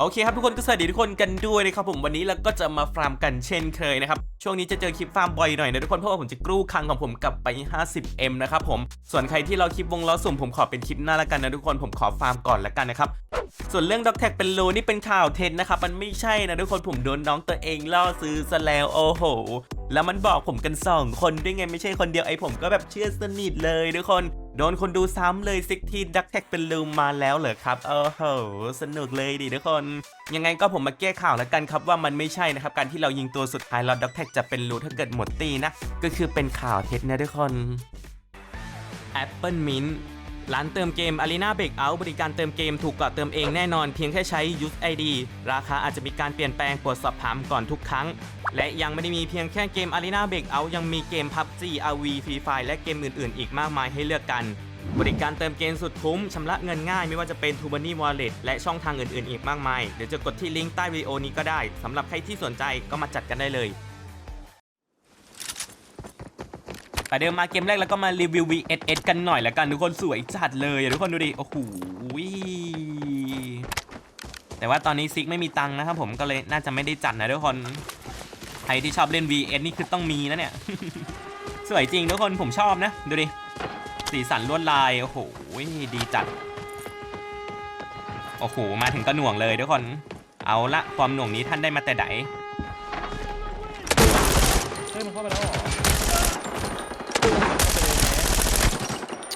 โอเคครับทุกคนก็สวัสดีทุกคนกันด้วยนะครับผมวันนี้เราก็จะมาฟาร์มกันเช่นเคยนะครับช่วงนี้จะเจอคลิปฟาร์มบ่อยหน่อยนะทุกคนเพราะว่าผมจะกรูคังของผมกลับไป 50M นะครับผมส่วนใครที่เราคลิปวงล้อสุ่มผมขอเป็นคลิปหน้าละกันนะทุกคนผมขอฟาร์มก่อนละกันนะครับส่วนเรื่องด็อกแท็กเป็นโลนี่เป็นข่าวเท็จนะครับมันไม่ใช่นะทุกคนผมโดนน้องตัวเองล่อซื้อซะแล้วโอ้โห แล้วมันบอกผมกันสองคนด้วยไงไม่ใช่คนเดียวไอ้ผมก็แบบเชื่อสนิทเลยทุกคน โดนคนดูซ้ำเลยซิกทีดักแท็กเป็นลืมมาแล้วเหรอครับโอ้โหสนุกเลยดิทุกคน ยังไงก็ผมมาแก้ข่าวแล้วกันครับว่ามันไม่ใช่นะครับ การที่เรายิงตัวสุดท้ายเราดักแท็กจะเป็นรูถ้าเกิดหมดตีนะก็คือเป็นข่าวเท็จนะทุกคน Apple Mint ร้านเติมเกม Arena Breakout บริการเติมเกมถูกกว่าเติมเองแน่นอนเพียงแค่ใช้ Use ID ราคาอาจจะมีการเปลี่ยนแปลงโปรดสอบถามก่อนทุกครั้ง และยังไม่ได้มีเพียงแค่เกม Arena Breakout ยังมีเกม PUBG RV Free Fire และเกมอื่น ๆ อีกมากมายให้เลือกกัน บริการเติมเกมสุดคุ้มชำระเงินง่ายไม่ว่าจะเป็น t u b a n y Wallet และช่องทางอื่น ๆ อีกมากมายเดี๋ยวจะกดที่ลิงก์ใต้วิดีโอนี้ก็ได้สำหรับใครที่สนใจก็มาจัดกันได้เลย ไปเดิมมาเกมแรกแล้วก็มารีวิว VSS กันหน่อยละกันทุกคนสวยจัดเลยทุกคนดูดิโอ้โหแต่ว่าตอนนี้ซิกไม่มีตังค์นะครับผมก็เลยน่าจะไม่ได้จัดนะทุกคนใครที่ชอบเล่น VS นี่คือต้องมีนะเนี่ยสวยจริงทุกคนผมชอบนะ ดูดิสีสันลวดลายโอ้โหดีจัดโอ้โหมาถึงก็หน่วงเลยทุกคน เอาละความหน่วงนี้ท่านได้มาแต่ไหนเฮ้ยมันเข้าไปแล้วหรอ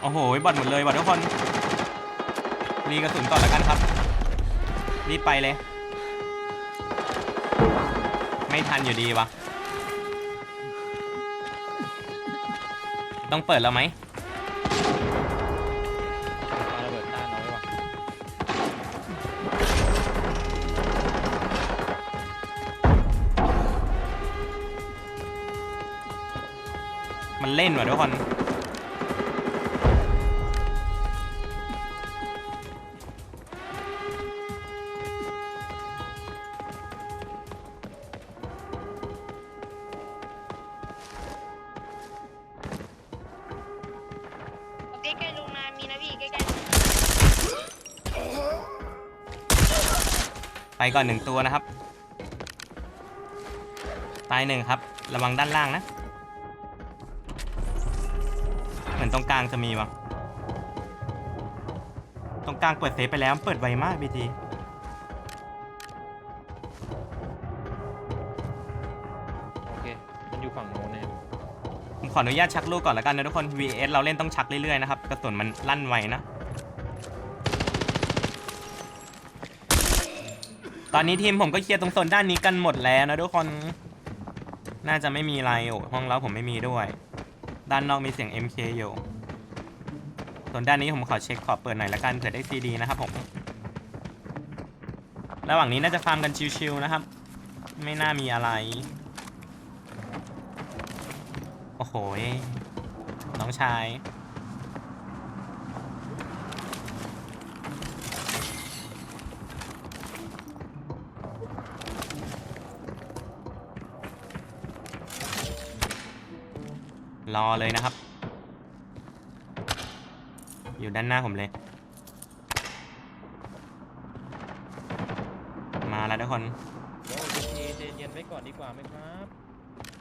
โอ้โหบอดหมดเลยบอดทุกคนรีกระสุนก่อนแล้วกันครับ รีบไปเลย ไม่ทันอยู่ดีวะต้องเปิดแล้วไหมปาระเบิดหน้าน้อยว่ะมันเล่นว่ะทุกคน ไปก่อนหนึ่งตัวนะครับ ตายหนึ่งครับ ระวังด้านล่างนะ เหมือนตรงกลางจะมีวะตรงกลางเปิดเซฟไปแล้วเปิดไวมากบีทีโอเค มันอยู่ฝั่งโน้นเนี่ยผมขออนุญาตชักลูกก่อนแล้วกันนะทุกคน VS เราเล่นต้องชักเรื่อยๆนะครับ กระสุนมันลั่นไวนะ ตอนนี้ทีมผมก็เคลียร์ตรงโซนด้านนี้กันหมดแล้วนะทุกคน น่าจะไม่มีอะไรโอ้ห้องเราผมไม่มีด้วย ด้านนอกมีเสียง MK อยู่ส่วนด้านนี้ผมขอเช็คขอเปิดหน่อยละกันเผื่อได้ซีดีนะครับผม ระหว่างนี้น่าจะฟาร์มกันชิวๆนะครับ ไม่น่ามีอะไร โอ้โห น้องชาย รอเลยนะครับ อยู่ด้านหน้าผมเลย มาแล้วทุกคนเดี๋ยวเจเจเจเย็นไว้ก่อนดีกว่าไหมครับ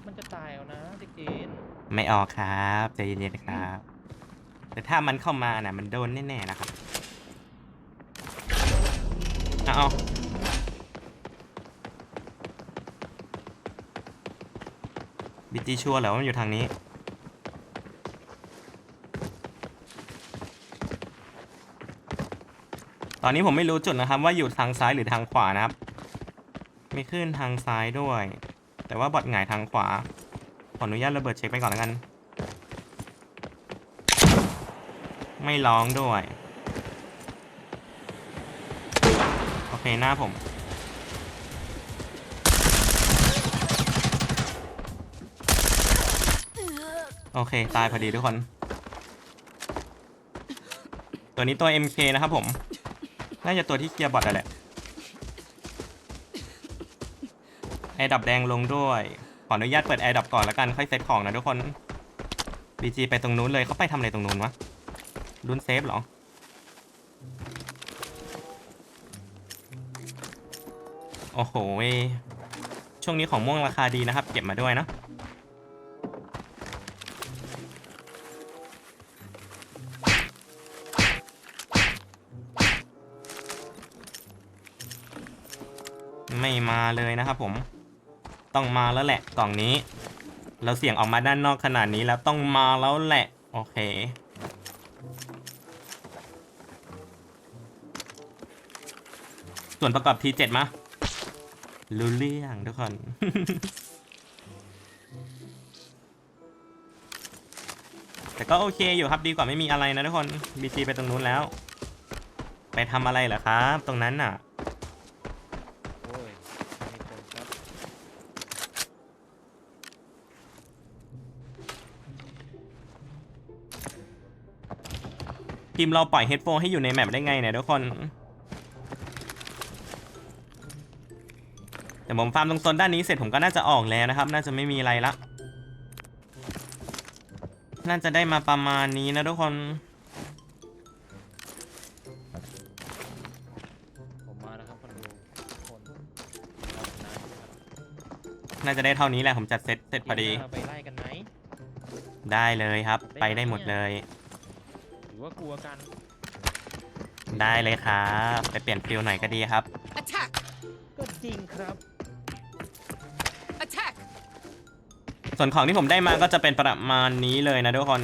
มันจะตายเอานะเจเจนไม่ออกครับใจเย็นๆครับ แต่ถ้ามันเข้ามาน่ะมันโดนแน่ๆนะครับเอาเอาบิจีชัวร์เหรอว่ามันอยู่ทางนี้ ตอนนี้ผมไม่รู้จุดนะครับ ว่าอยู่ทางซ้ายหรือทางขวานะครับ มีขึ้นทางซ้ายด้วย แต่ว่าบอดหงายทางขวา ขออนุญาตระเบิดเช็คไปก่อนแล้วกัน ไม่ร้องด้วย โอเคหน้าผมโอเค ตายพอดีทุกคน ตัวนี้ตัว MK นะครับผม น่าจะตัวที่เคลียร์บอทอะแหละไอดับแดงลงด้วย ขออนุญาตเปิดแอร์ดับก่อนแล้วกันค่อยเซตของนะทุกคน BG ไปตรงนู้นเลยเขาไปทำอะไรตรงนู้นวะรุนเซฟเหรอโอ้โหช่วงนี้ของม่วงราคาดีนะครับ เก็บมาด้วยเนะ ไม่มาเลยนะครับผม ต้องมาแล้วแหละกล่องนี้ เราเสี่ยงออกมาด้านนอกขนาดนี้แล้วต้องมาแล้วแหละ โอเค ส่วนประกอบ T7 มารู้เรื่องทุกคนแต่ก็โอเคอยู่ครับดีกว่าไม่มีอะไรนะทุกคน BG ไปตรงนู้นแล้ว ไปทำอะไรเหรอครับ ตรงนั้นน่ะ ทีมเราปล่อยเฮดโฟนให้อยู่ในแมปได้ไงเนี่ยทุกคนแต่ผมฟาร์มตรงโซนด้านนี้เสร็จผมก็น่าจะออกแล้วนะครับ น่าจะไม่มีอะไรละ น่าจะได้มาประมาณนี้นะทุกคน ผมมาแล้วครับคนดูคนเอาชนะครับน่าจะได้เท่านี้แหละผมจัดเซตเสร็จพอดีเกมหน้าไปไล่กันไหม ได้เลยครับ ไปได้หมดเลยห รือว่ากลัวกัน ได้เลยครับไปเปลี่ยนฟิลหน่อยก็ดีครับ Attack! ก็จริงครับ Attack! ส่วนของที่ผมได้มาก็จะเป็นประมาณนี้เลยนะทุกคน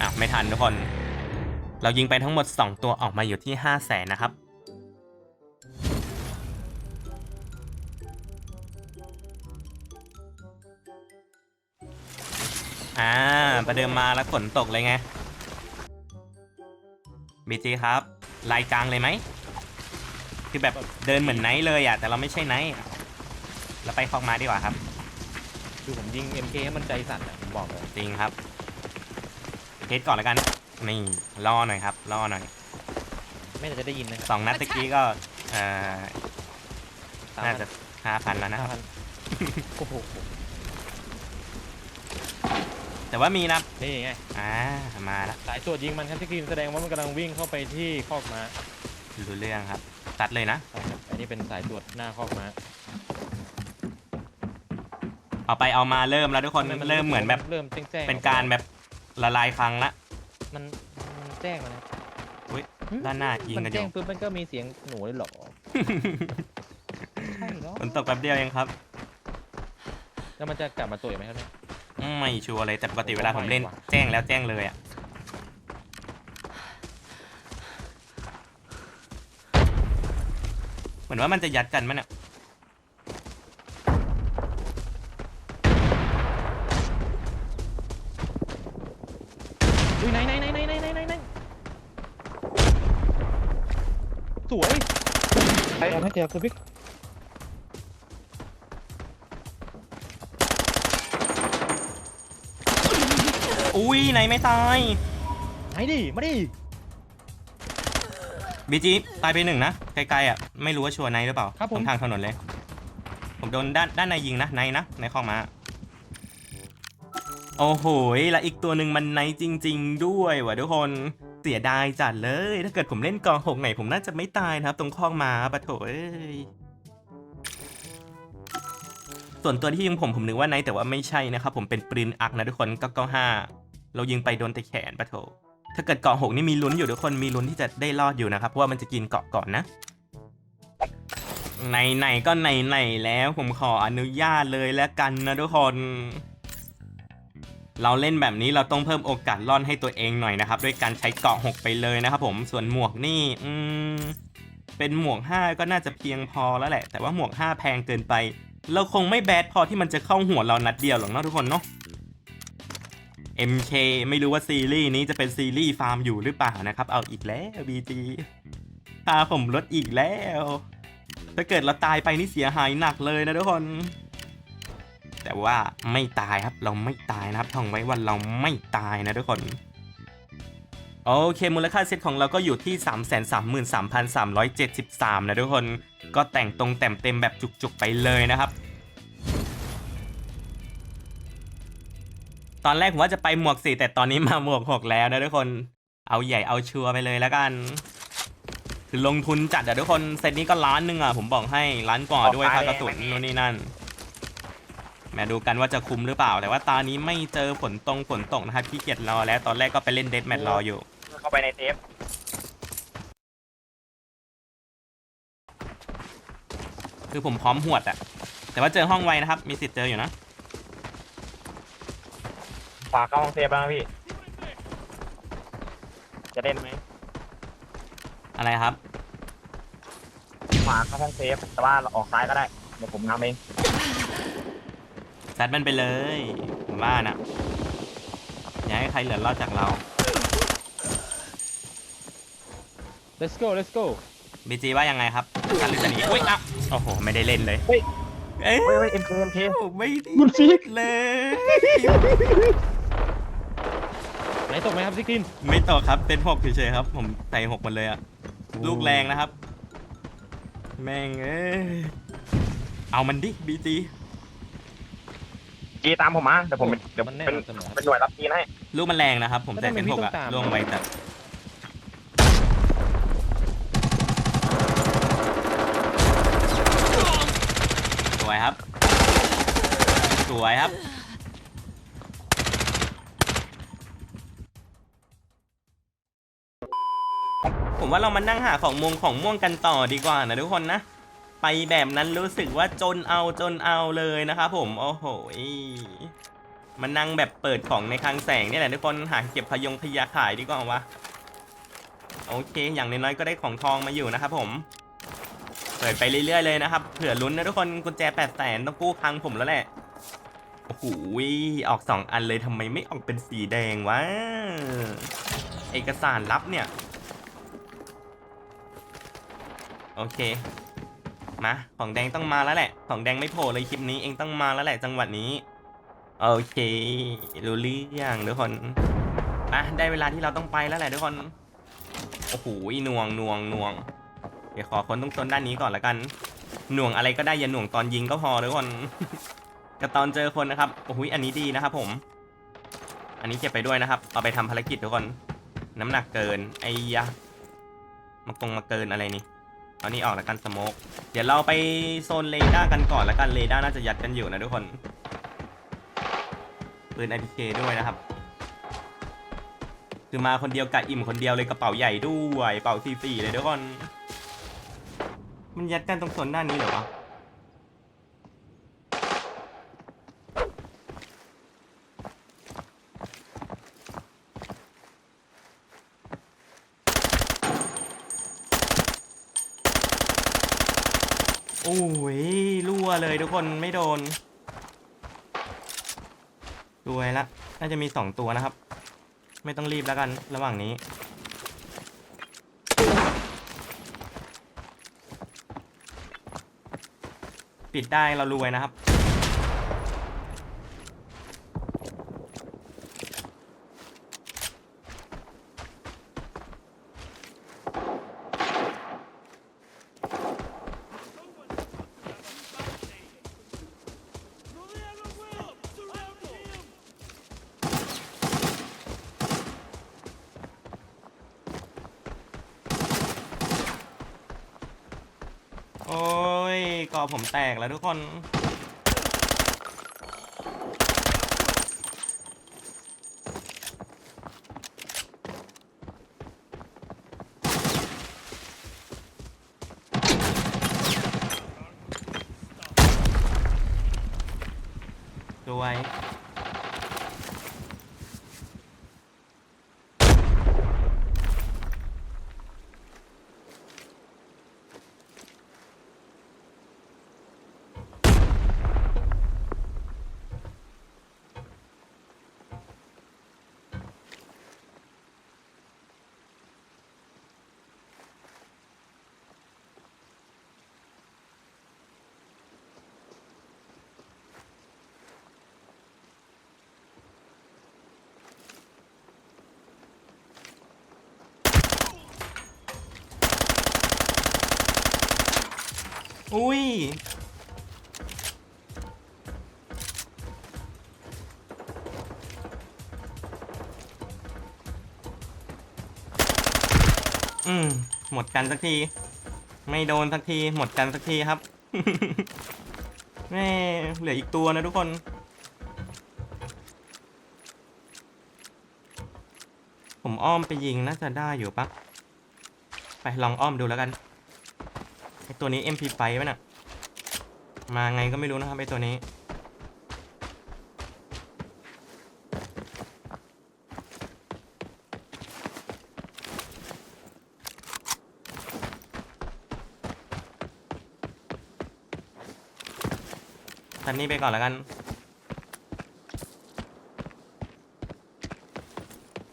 อะไม่ทันทุกคน เรายิงไปทั้งหมด 2 ตัวออกมาอยู่ที่ 5 0 0แสนนะครับ อ่า ประเดิมมาแล้วฝนตกเลยไง บีจีครับลายกลางเลยไหมคือแบบเดินเหมือนไนท์เลยอะแต่เราไม่ใช่ไนท์อะเราไปคอกมาดีกว่าครับ คือผมยิง MK ให้มันใจสั่นอะผมบอกเลยจริงครับเทสก่อนแล้วกันนี่ล่อหน่อยครับล่อหน่อยไม่น่าจะได้ยินนะคสรับองนัดตะกี้ก็เอ่อสามน่าพัจะห้าพันแล้วนะห้าพันโอ้โห แต่ว่ามีนะนี่ไงอ่ามาแล้วสายตรวจยิงมันครับที่กรีนแสดงว่ามันกำลังวิ่งเข้าไปที่คอกม้ารู้เรื่องครับ ตัดเลยนะใช่ครับอันนี้เป็นสายตรวจหน้าคอกม้า เอาไปเอามาเริ่มแล้วทุกคนเริ่มเหมือนแบบเริ่มแจ้งๆเป็นการแบบละลายครั้งละมันมันแจ้งมาแล้วอุ๊ยหึด้านหน้ายิงมันกันอแจ้ยู่ งปุ๊บมันก็มีเสียงหนูเลยเหรอใช่เหรอฝนตกแป๊บเดียวเองครับ แล้วมันจะกลับมาตัวอีกไหมครับเนี่ย ไม่ชัวร์เลยแต่ปกติเวลาผมเล่นแจ้งแล้วแจ้งเลยอะเหมือนว่ามันจะยัดกันมั้ยเนี่ยดูไหนไหนไหนไหนไหนไหนไหนสวย ไอ้ เอาให้แจกคือพิก อุ้ยไหนไม่ตายไหนดิมาดิบีจีตายไปหนึ่งนะไกลๆอะไม่รู้ว่าชัวร์ไนท์หรือเปล่าตรงทางถนนเลย ผมโดนด้านด้านในยิงนะไนท์นะในข้อมา โอ้โหและอีกตัวหนึ่งมันไนท์จริง ๆ ด้วยว่ะทุกคนเสียดายจัดเลย ถ้าเกิดผมเล่นกองหกไหนผมน่าจะไม่ตายนะครับ ตรงข้องมาปะโถเอ้ยส่วนตัวที่ยิงผมผมนึกว่าไนท์แต่ว่าไม่ใช่นะครับผมเป็นปรินอักนะทุกคน995 เรายิงไปโดนแต่แขนปะโถถ้าเกิดเกาะหกนี่มีลุ้นอยู่ทุกคนมีลุ้นที่จะได้รอดอยู่นะครับเพราะว่ามันจะกินเกาะก่อนนะไหนๆก็ไหนๆแล้วผมขออนุญาตเลยแล้วกันนะทุกคน เราเล่นแบบนี้เราต้องเพิ่มโอกาสรอดให้ตัวเองหน่อยนะครับ ด้วยการใช้เกาะหกไปเลยนะครับผมส่วนหมวกนี่อืมเป็นหมวก 5 ก็น่าจะเพียงพอแล้วแหละ แต่ว่าหมวก 5 แพงเกินไป เราคงไม่แบดพอที่มันจะเข้าหัวเรานัดเดียวหรอกเนาะทุกคนเนาะ MK ไม่รู้ว่าซีรีส์นี้จะเป็นซีรีส์ฟาร์มอยู่หรือเปล่านะครับ เอาอีกแล้ว BG พาผมลดอีกแล้ว ถ้าเกิดเราตายไปนี่เสียหายหนักเลยนะทุกคน แต่ว่าไม่ตายครับเราไม่ตายนะครับท่องไว้ว่าเราไม่ตายนะทุกคนโอเคมูลค่าเซ็ตของเราก็อยู่ที่ 333,373 นะทุกคน ก็แต่งตรงแต่มเต็มแบบจุกๆไปเลยนะครับ ตอนแรกผมว่าจะไปหมวกสี่แต่ตอนนี้มาหมวกหกแล้วนะทุกคน เอาใหญ่เอาชัวร์ไปเลยแล้วกัน คือลงทุนจัดอะทุกคนเซตนี้ก็ล้านหนึ่งอะผมบอกให้ล้านกว่าด้วยค่ากระสุนนู่นนี่นั่นแหมาดูกันว่าจะคุ้มหรือเปล่า แต่ว่าตานี้ไม่เจอฝนตรงฝนตกนะครับขี้เกียจรอแล้วตอนแรกก็ไปเล่นเดดแมทรออยู่ เข้าไปในเซฟคือผมพร้อมหวดอะแต่ว่าเจอห้องไวนะครับ มีสิทธิ์เจออยู่นะ ขวาเข้าห้องเซฟแล้วนะพี่ จะเล่นไหมอะไรครับ ขวาเข้าห้องเซฟ แต่ว่าเราออกซ้ายก็ได้ เดี๋ยวผมนำเองซัดมันไปเลย ผมว่านะอย่าให้ใครเหลือรอดจากเรา let's go let's go บีจีว่ายังไงครับซัดหรือจะหนีอุ้ยอะโอ้โห ไม่ได้เล่นเลยเฮ้ย เอ้ยเฮ้ยเฮ้ยเอ็มเคเอ็มเค ไม่ได้คุณฟิก เลยไหน ตกไหมครับซิกลินไม่ตกครับเป็นหกเฉยๆครับ ผมใส่หกหมดเลยอะลูกแรงนะครับ แม่งเอ้ยเอามันดิบีจีจีตามผมมาเดี๋ยวผมเป็นเดี๋ยวมันแน่เป็นนอนเสมอครับ เป็นหน่วยรับจีนให้ลูกมันแรงนะครับ ผมแล้วใส่ทำไมเป็นพี่หกต้อะองตาม ล่วงไวจัดสวยครับ สวยครับ ผมว่าเรามานั่งหาของมงของม่วงกันต่อดีกว่านะทุกคนนะ ไปแบบนั้นรู้สึกว่าจนเอาจนเอาเลยนะครับผม โอ้โหมันนั่งแบบเปิดของในคลังแสงนี่แหละทุกคนหาเก็บพยงพยาขายดีกว่าวะโอเค อย่างน้อยๆก็ได้ของทองมาอยู่นะครับผม เปิดไปเรื่อยๆเลยนะครับเผื่อลุ้นนะทุกคนกุญแจแปดแสนต้องกู้คลังผมแล้วแหละโอ้โหออกสองอันเลยทำไมไม่ออกเป็นสีแดงวะเอกสารลับเนี่ย โอเค มาของแดงต้องมาแล้วแหละ ของแดงไม่โผล่เลยคลิปนี้เองต้องมาแล้วแหละจังหวะนี้ โอเครู้เรื่องทุกคนอะได้เวลาที่เราต้องไปแล้วแหละทุกคนโอ้โหหน่วงหน่วงหน่วงเดี๋ยวขอคนตรงต้นด้านนี้ก่อนละกัน หน่วงอะไรก็ได้อย่าหน่วงตอนยิงก็พอทุกคนกับตอนเจอคนนะครับโอ้โหอันนี้ดีนะครับผม อันนี้เก็บไปด้วยนะครับ เอาไปทำภารกิจทุกคน น้ำหนักเกินไอ้ยะมากงมาเกินอะไรนี่ เอานี้ออกแล้วกันสโมกเดี๋ยวเราไปโซนเรดาร์กันก่อนแล้วกันเรดาร์น่าจะยัดกันอยู่นะทุกคนปืน IPK ด้วยนะครับ คือมาคนเดียวกะอิ่มคนเดียวเลยกระเป๋าใหญ่ด้วยกระเป๋าซีๆเลยทุกคน มันยัดกันตรงโซนด้านนี้เหรอวะ โอ้ยรั่วเลย ทุกคนไม่โดนรวยละ น่าจะมีสองตัวนะครับ ไม่ต้องรีบแล้วกันระหว่างนี้ ปิดได้เรารวยนะครับ โอ้ยกอ ผมแตกแล้วทุกคน ด้วย อุ้ย อืม หมดกันสักที ไม่โดนสักที หมดกันสักทีครับ แม่เหลืออีกตัวนะทุกคนผมอ้อมไปยิงน่าจะได้อยู่ปะไปลองอ้อมดูแล้วกัน ไอตัวนี้ MP5 ไว้น่ะ มาไงก็ไม่รู้นะครับไอตัวนี้ทันนี้ไปก่อนแล้วกัน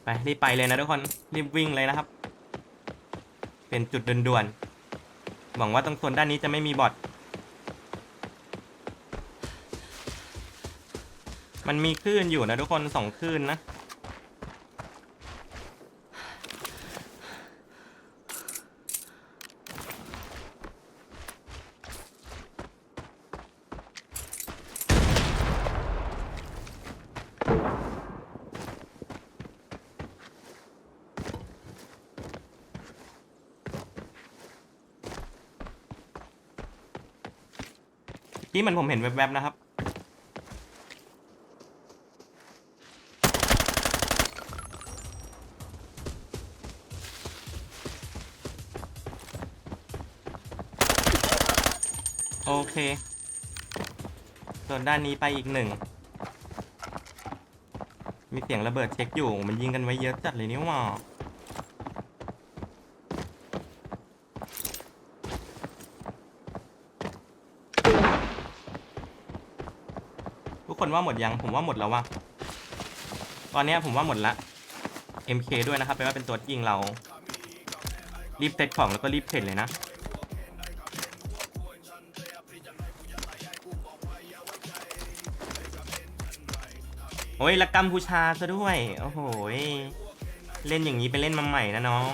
ไป รีบไปเลยนะทุกคน รีบวิ่งเลยนะครับ เป็นจุดด่วนๆ หวังว่าตรงโซนด้านนี้จะไม่มีบอทมันมีคลื่นอยู่นะทุกคนสองคลื่นนะ ที่มันผมเห็นแวบๆนะครับ โอเค ส่วนด้านนี้ไปอีกหนึ่ง มีเสียงระเบิดเช็คอยู่ มันยิงกันไว้เยอะจัดเลยนี่หว่า กคนว่าหมดยัง ผมว่าหมดแล้วว่ะตอนนี้ผมว่าหมดละ MK ด้วยนะครับแปลว่าเป็นตัวยิงเรา รีบเซตของแล้วก็รีบเข็นเลยนะ โอ้ยละกัมพูชาซะด้วย โอ้โห เล่นอย่างนี้ไปเล่นมาใหม่นะน้อง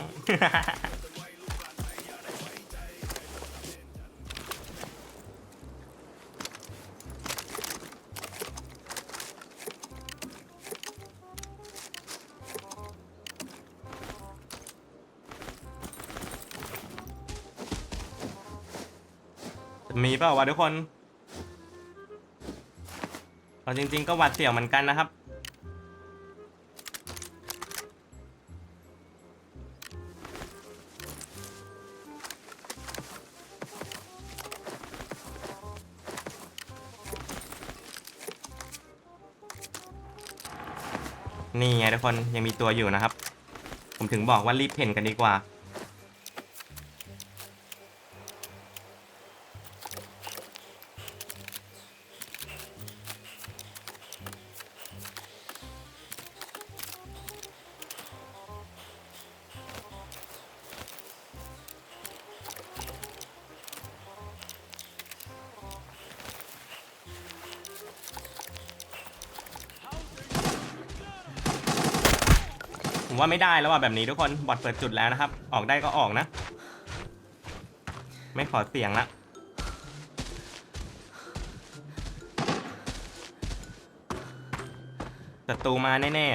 มีเปล่าวะทุกคนเอาจริง ๆ ก็หวาดเสี่ยวเหมือนกันนะครับ นี่ไงทุกคนยังมีตัวอยู่นะครับ ผมถึงบอกว่ารีบเพ่นกันดีกว่า ว่าไม่ได้แล้วว่ะแบบนี้ทุกคนบอทเปิดจุดแล้วนะครับ ออกได้ก็ออกนะ ไม่ขอเสียงละศัตรูมาแน่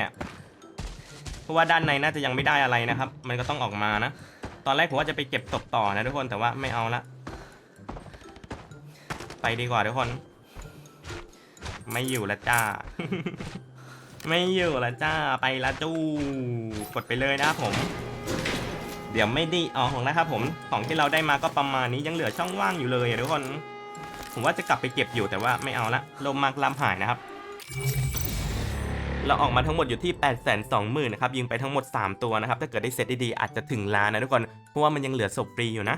ๆเพราะว่าด้านในน่าจะยังไม่ได้อะไรนะครับ มันก็ต้องออกมานะ ตอนแรกผมว่าจะไปเก็บศพต่อนะทุกคนแต่ว่าไม่เอาละไปดีกว่าทุกคน ไม่อยู่ละจ้า ไม่อยู่ละจ้าไปละจู้กดไปเลยนะครับผม เดี๋ยวไม่ได้เอาของนะครับผมของที่เราได้มาก็ประมาณนี้ยังเหลือช่องว่างอยู่เลยทุกคนผมว่าจะกลับไปเก็บอยู่แต่ว่าไม่เอาละลมมากลำหายนะครับ เราออกมาทั้งหมดอยู่ที่ 8 2 0 0 0 0นะครับยิงไปทั้งหมด 3 ตัวนะครับ ถ้าเกิดได้เซตดีๆอาจจะถึงล้านนะทุกคนเพราะว่ามันยังเหลือศพฟรีอยู่นะ